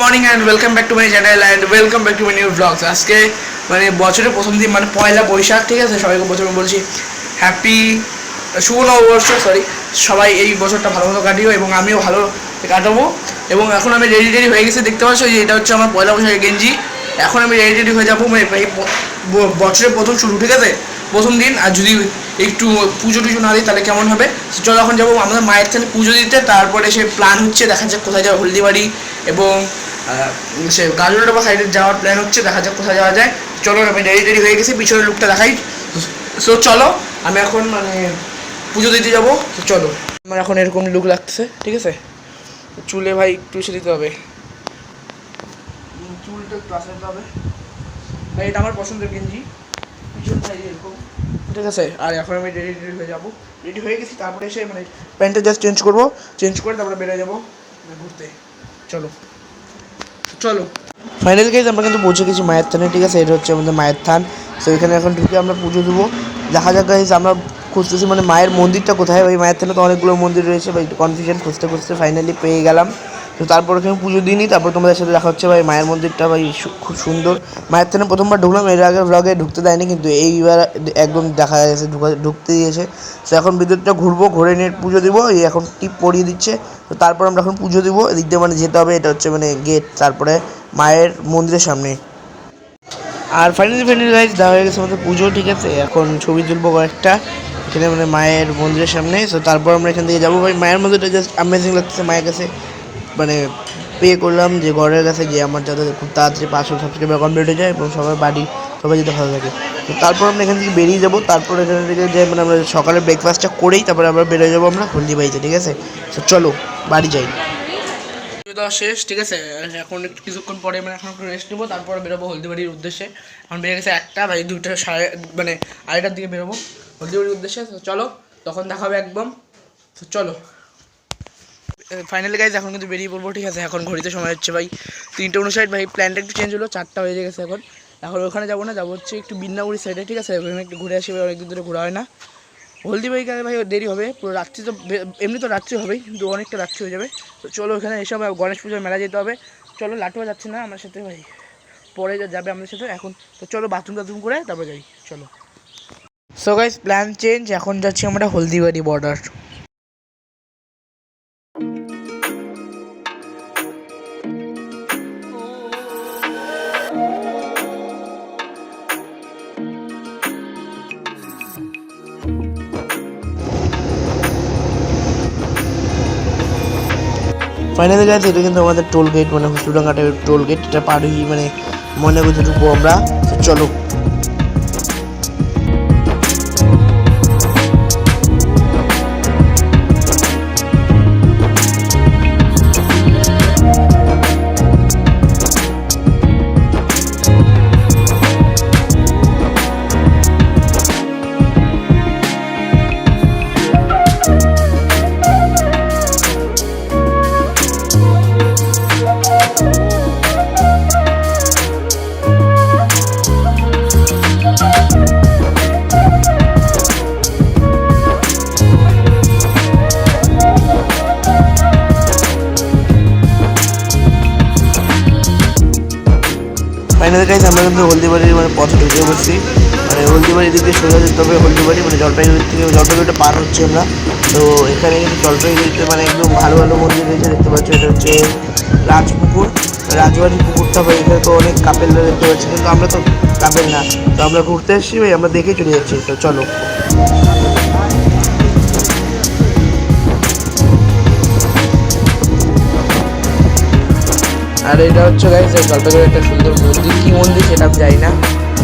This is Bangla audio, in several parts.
Morning and welcome back to my channel and welcome back to my new blogs আজকে মানে বছরের প্রথম দিন মানে পয়লা বৈশাখ, ঠিক আছে? সবাইকে প্রথমে বলছি হ্যাপি শুভ নববর্ষ সরি সবাই এই বছরটা ভালো মতো কাটিও এবং আমিও ভালো কাটাবো। এবং এখন আমি রেডি রেডি হয়ে গেছি। দেখতে পাচ্ছ যে এটা হচ্ছে আমার পয়লা বৈশাখের গেঞ্জি। এখন আমি রেডি রেডি হয়ে যাব মানে এই বছরের প্রথম শুরু, ঠিক আছে? প্রথম দিন, আর যদি একটু পুজো টুজো না দিই, তাহলে কেমন হবে? চলো এখন যাব আমাদের মায়ের কাছে পুজো দিতে, তারপরে সে প্ল্যান হচ্ছে, দেখা যাক কোথায় যাবে হলদিবাড়ি এবং সে গাজরটা বা সাইডে যাওয়ার প্ল্যান হচ্ছে, দেখা যাক কোথায় যাওয়া যায়। চলো আমি রেডি রেডি হয়ে গেছি, পিছনের লুকটা দেখাই। সো চলো, আমি এখন মানে পুজো দিতে যাব। চলো, আমার এখন এরকম লুক লাগতেছে, ঠিক আছে? চুলে ভাই একটু এসে দিতে হবে। চুলটা একটু আসে দিতে হবে। ভাই, এটা আমার পছন্দের গেঞ্জি। পিছন ভাই এরকম। ঠিক আছে? আর এখন আমি রেডি রেডি হয়ে যাব। রেডি হয়ে গেছি, তারপরে এসে মানে প্যান্টটা জাস্ট চেঞ্জ করব। চেঞ্জ করে তারপরে বেরোয় যাব মানে ঘুরতে। চলো। চলো। ফাইনাল গাইজ আমরা কিন্তু পৌঁছে গেছি মায়ের থানে, ঠিক আছে? এটা হচ্ছে আমাদের মায়ের থান। তো এখানে এখন ঢুকে আমরা পুজো দেবো। দেখা যাক গাইজ আমরা খুঁজতেছি মানে মায়ের মন্দিরটা কোথায়? ওই মায়ের থানে তো অনেকগুলো মন্দির রয়েছে বা একটু কনফিউশন খুঁজতে খুঁজতে ফাইনালি পেয়ে গেলাম। তো তারপর ওখানে পুজো দিইনি, তারপর তোমাদের সাথে দেখা হচ্ছে ভাই মায়ের মন্দিরটা ভাই খুব সুন্দর। মায়ের থানে প্রথমবার ঢুকলাম, এর আগে ব্লগে ঢুকতে দেয়নি, কিন্তু এইবার একদম দেখা ঢুকা, ঢুকতে দিয়েছে। তো এখন ভিতরটা ঘুরবো, ঘুরে নিয়ে পুজো দিব, এই এখন টিপ পরিয়ে দিচ্ছে। তো তারপর আমরা এখন পুজো দিব, এদিক দিয়ে মানে যেতে হবে, এটা হচ্ছে মানে গেট তারপরে মায়ের মন্দিরের সামনে। আর ফাইনালি ফাইনালি গাইজ দেওয়া হয়ে গেছে আমাদের পুজো, ঠিক আছে? এখন ছবি তুলবো কয়েকটা, এখানে মানে মায়ের মন্দিরের সামনে। তো তারপর আমরা এখান থেকে যাব ভাই। মায়ের মন্দিরটা জাস্ট অ্যামেজিং লাগতেছে মায়ের কাছে। মানে পে করলাম যে ঘরের কাছে গিয়ে আমার যাতে খুব তাড়াতাড়ি পাঁচশো সাবস্ক্রাইবার কমপ্লিট হয়ে যায় এবং সবার বাড়ি সবাই যেতে ভালো থাকে। তো তারপর আমরা এখান থেকে বেরিয়ে যাব। তারপর এখান থেকে যে মানে আমরা সকালে ব্রেকফাস্টটা করেই তারপরে আমরা বেরিয়ে যাব আমরা হলদিবাড়িতে ঠিক আছে? তো চলো, বাড়ি যাই। দেওয়া শেষ, ঠিক আছে? এখন একটু কিছুক্ষণ পরে মানে এখন একটু রেস্ট নেব, তারপর বেরোবো হলদিবাড়ির উদ্দেশ্যে। এখন বেরিয়ে গেছে একটা ভাই দুটো সাড়ে মানে আড়াইটার দিকে বেরোবো হলদিবাড়ির উদ্দেশ্যে। চলো, তখন দেখা হবে একদম। চলো। ফাইনালি গাইজ এখন কিন্তু বেরিয়ে পড়ব, ঠিক আছে? এখন ঘড়িতে সময় হচ্ছে ভাই তিনটে উনষাট ভাই প্ল্যানটা একটু চেঞ্জ হলো, চারটা হয়ে গেছে এখন। এখন ওখানে যাব না, যাব হচ্ছে একটু বিন্নাগুড়ি সাইডে ঠিক আছে? ওখানে একটু ঘুরে আসি, ভাই, অনেকদিন ধরে ঘোরা হয় না। হলদিবাড়ি গেলে ভাই, দেরি হবে। পুরো রাত্রি তো এমনি তো রাত্রি হবেই, কিন্তু অনেকটা রাত্রি হয়ে যাবে। তো চলো এখানে এসব গণেশ পুজোর মেলা যেতে হবে। চলো, লাটুয়া যাচ্ছে না আমার সাথে, ভাই। পরে যাবে আমাদের সাথে এখন। তো চলো বাথরুম টাথরুম করে তারপর যাই, চলো। সো গাইস প্ল্যান চেঞ্জ এখন যাচ্ছি আমরা হলদিবাড়ি বর্ডার ফাইনালি গাইজ এটা কিন্তু আমাদের টোল গেট মানে হুসুডাঙ্গাটা টোল গেট এটা পার হয়ে মানে মনে করি ঢুকবো আমরা চলো। ফাইনালি গাইজ আমরা কিন্তু হলদিবাড়ির মানে পথে ঢুকে পড়ছি। মানে হলদিবাড়ির দিক সোজা যেতে হবে, হলদিবাড়ি মানে জলপাইগুড়ি থেকে জলপাইগুড়িটা পার হচ্ছে আমরা। তো এখানে কিন্তু জলপাইগুড়িতে মানে একদম ভালো ভালো মন্দির রয়েছে, দেখতে পাচ্ছ এটা হচ্ছে রাজপুকুর। রাজবাড়ি পুকুরটা ভাই, এখানে তো অনেক কাপেলরা দেখতে পাচ্ছি, কিন্তু আমরা তো কাপেল না। তো আমরা ঘুরতে এসেছি ভাই, আমরা দেখে চলে যাচ্ছি, তো চলো। আর এটা হচ্ছে গাইজ জলপাইগুড়ি একটা সুন্দর মন্দির। কি মন্দির সেটা আমি জানি না,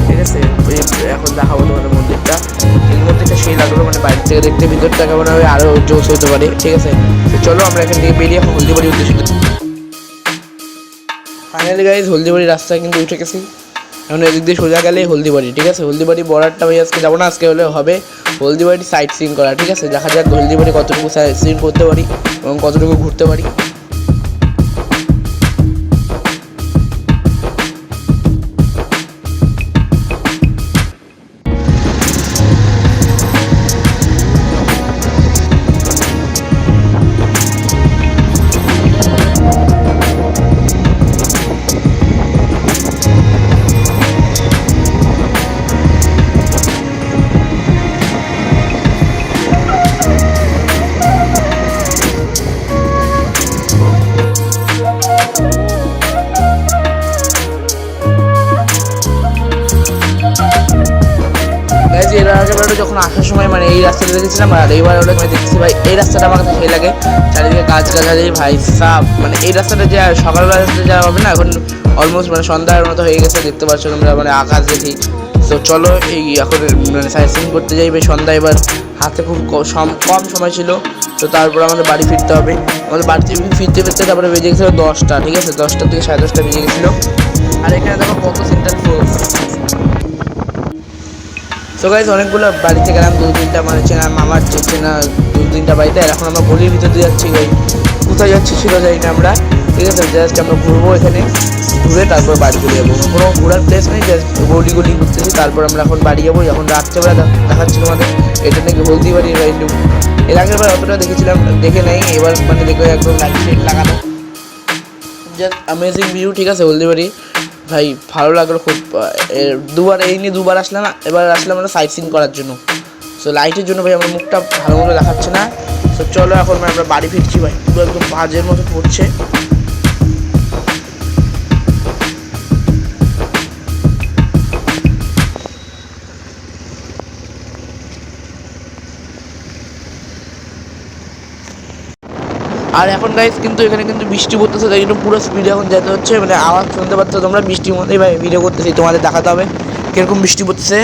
ঠিক আছে? ওই এখন দেখাবো তোমাদের মন্দিরটা। এই মন্দিরটা সেই লাগল মানে বাইরে থেকে দেখতে, ভিতরটা কেমন হবে আরও জোস হতে পারে, ঠিক আছে? তো চলো আমরা এখান থেকে বেরিয়ে এখন হলদিবাড়ির উদ্দেশ্যে ফাইনালি গাইজ হলদিবাড়ি রাস্তায় কিন্তু উঠে গেছি। এখন এদিক দিয়ে সোজা গেলে হলদিবাড়ি, ঠিক আছে? হলদিবাড়ি বর্ডারটা ভাই আজকে যাব না, আজকে হলে হবে হলদিবাড়ি সাইট সিন করা, ঠিক আছে? দেখা যাক হলদিবাড়ি কতটুকু সাইট সিন করতে পারি এবং কতটুকু ঘুরতে পারি। রোডে যখন আসার সময় মানে এই রাস্তাটা দেখেছিলাম আর এইবার রোডে আমি দেখছি ভাই, এই রাস্তাটা আমার কাছে লাগে। চারিদিকে গাছ গাছালি ভাই সাপ মানে এই রাস্তাটা যে সকালবেলা সকালবেলাতে যাওয়া হবে না, এখন অলমোস্ট মানে সন্ধ্যার মতো হয়ে গেছে, দেখতে পাচ্ছ তোমরা মানে আকাশ দেখি। তো চলো, এই এখন মানে সাইড সিন করতে যাই সন্ধ্যা এবার হাতে খুব কম সময় ছিল। তো তারপর আমাদের বাড়ি ফিরতে হবে। আমাদের বাড়িতে ফিরতে ফিরতে তারপরে বেজে গেছিল দশটা, ঠিক আছে? দশটা থেকে সাড়ে দশটা বেজে গেছিল। আর এখানে দেখো কত ফোর্স তো গাইজ অনেকগুলো বাড়িতে গেলাম দু তিনটা মানে চেনা মামার চেনা দু তিনটা বাড়িতে। এখন আমরা গলির ভিতর দিয়ে যাচ্ছি ভাই কোথায় যাচ্ছি সেটা জানি না আমরা। ঠিক আছে জাস্ট আমরা ঘুরবো এখানে। ঘুরে তারপর বাড়ি চলে যাব। কোনো ঘোরার প্লেস নেই জাস্ট গলি গলি ঘুরতেছি। তারপর আমরা এখন বাড়ি যাব। এখন রাত্রেবেলা দেখাচ্ছি তোমাদের। এটা নাকি হলদি বাড়ি এর আগের বার অতটা দেখেছিলাম, দেখে নাই। এবার মানে দেখবে একদম লাইট লাগানো। জাস্ট অ্যামেজিং ভিউ ঠিক আছে হলদিবাড়ি ভাই, ভালো লাগল খুব দুবার এই নিয়ে দুবার আসলাম এবার আসলাম আমরা সাইট সিন করার জন্য। সো লাইটের জন্য ভাই, আমার মুখটা ভালো মতো দেখাচ্ছে না। তো চলো এখন আমরা বাড়ি ফিরছি ভাই, পুরো একদম বাজের মতো পড়ছে। আর এখন গাইস কিন্তু এখানে কিন্তু বৃষ্টি পড়তেছে তাই জন্য পুরো স্পিডে এখন যেতে হচ্ছে। মানে আওয়াজ শুনতে পাচ্ছ তোমরা বৃষ্টির মধ্যেই ভাই ভিডিও করতেছি তোমাদের দেখাতে হবে কীরকম বৃষ্টি পড়তেছে।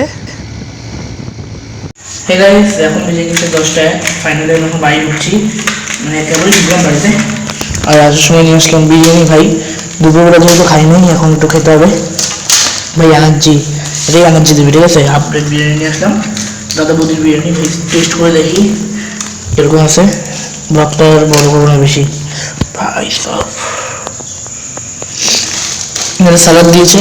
হে গাইস এখন বেজে গেছে দশটায়। ফাইনালি এখন বাড়ি ঢুকছি মানে একেবারে ঢুকলাম বাড়িতে? আর আসার সময় নিয়ে আসলাম বিরিয়ানি ভাই। দুপুরবেলা যেহেতু খাইনি এখন একটু খেতে হবে। ভাই এনার্জি এটাই এনার্জি দেবে ঠিক আছে? হাফ প্লেট বিরিয়ানি নিয়ে আসলাম। দাদা বৌদির বিরিয়ানি টেস্ট করে দেখি। এরকম আছে? ব্লকটা বড় বড় বেশি। ভাই সব। এখানে স্যালাড দিয়েছে।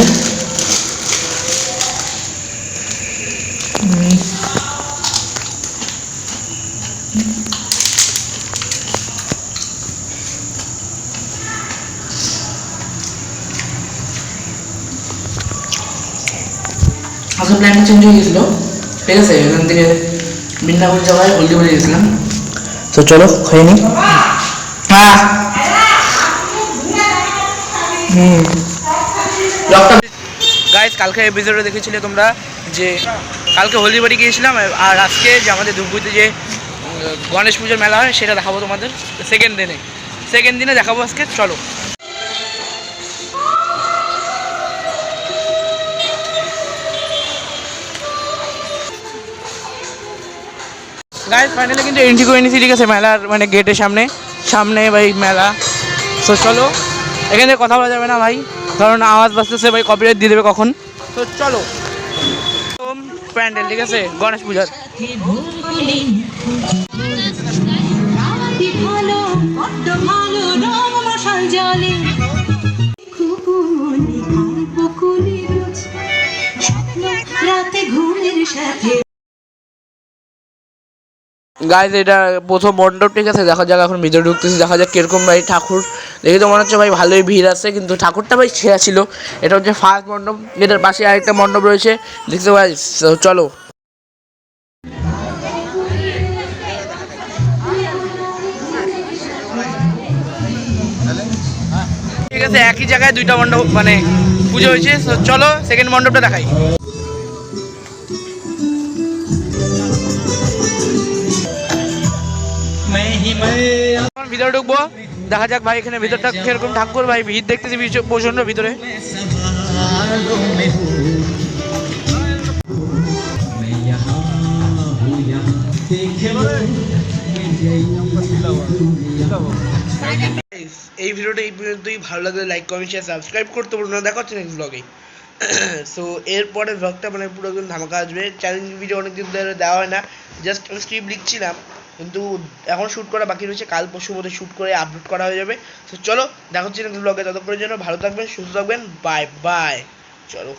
আসলে প্ল্যানটা চেঞ্জ হয়ে গেছিল। ঠিক আছে এখান থেকে বৃন্দাবন যাওয়ায় হলদিবাড়ি গেছিলাম। তো চলো, খেয়ে নি। গাইজ কালকে এপিসোডে দেখেছিলে তোমরা যে কালকে হলদিবাড়ি গিয়েছিলাম, আর আজকে যে আমাদের দুর্গুতে যে গণেশ পুজোর মেলা হয়, সেটা দেখাবো তোমাদের সেকেন্ড দিনে। সেকেন্ড দিনে দেখাবো আজকে, চলো। গাইজ ফাইনালি কিন্তু এন্ট্রি করে নিয়েছি ঠিক আছে, মেলার মানে গেটের সামনে সামনে ভাই মেলা। তো চলো, এখানে কথা বলা যাবে না ভাই। কারণ আওয়াজ বাজতেছে ভাই কপিরাইট দিয়ে দেবে কখন। তো চলো। প্যান্ডেল, ঠিক আছে? গণেশ পূজার। রাতি ভালো বড্ড গাইজ এটা প্রথম মণ্ডপ ঠিক আছে? দেখা যাক এখন ভিতরে ঢুকতেছি, দেখা যাক কীরকম ভাই ঠাকুর। দেখে তো মনে হচ্ছে ভাই ভালোই ভিড় আছে, কিন্তু ঠাকুরটা ভাই ছেঁড়া ছিল। এটা হচ্ছে ফার্স্ট মণ্ডপ এটার পাশে আরেকটা মণ্ডপ রয়েছে। দেখতে ভাই চলো। ঠিক আছে, একই জায়গায় দুইটা মণ্ডপ মানে পুজো হয়েছে। চলো সেকেন্ড মণ্ডপটা দেখাই। ভিতরে ঢুকবো। দেখা যাক ভাই এখানে ভিতরটা কীরকম ঠাকুর ভাই, ভিড় দেখতেছি প্রচণ্ড ভিতরে। এই ভিডিওটা এই পর্যন্তই। ভালো লাগলে লাইক কমেন্ট শেয়ার সাবস্ক্রাইব করতে পারব না। দেখা হচ্ছে নেক্সট ব্লগে সো এরপরে ব্লগটা মানে পুরো একদম ধামাকা আসবে। চ্যালেঞ্জ ভিডিও অনেকদিন ধরে দেওয়া হয় না। জাস্ট আমি স্ক্রিপ্ট লিখছিলাম। কিন্তু এখন শ্যুট করা বাকি রয়েছে। কাল পরশুর মধ্যে শ্যুট করে আপলোড করা হয়ে যাবে। তো চলো, দেখা হচ্ছে ব্লগে ততক্ষণের জন্য ভালো থাকবেন, সুস্থ থাকবেন। বাই বাই চলো।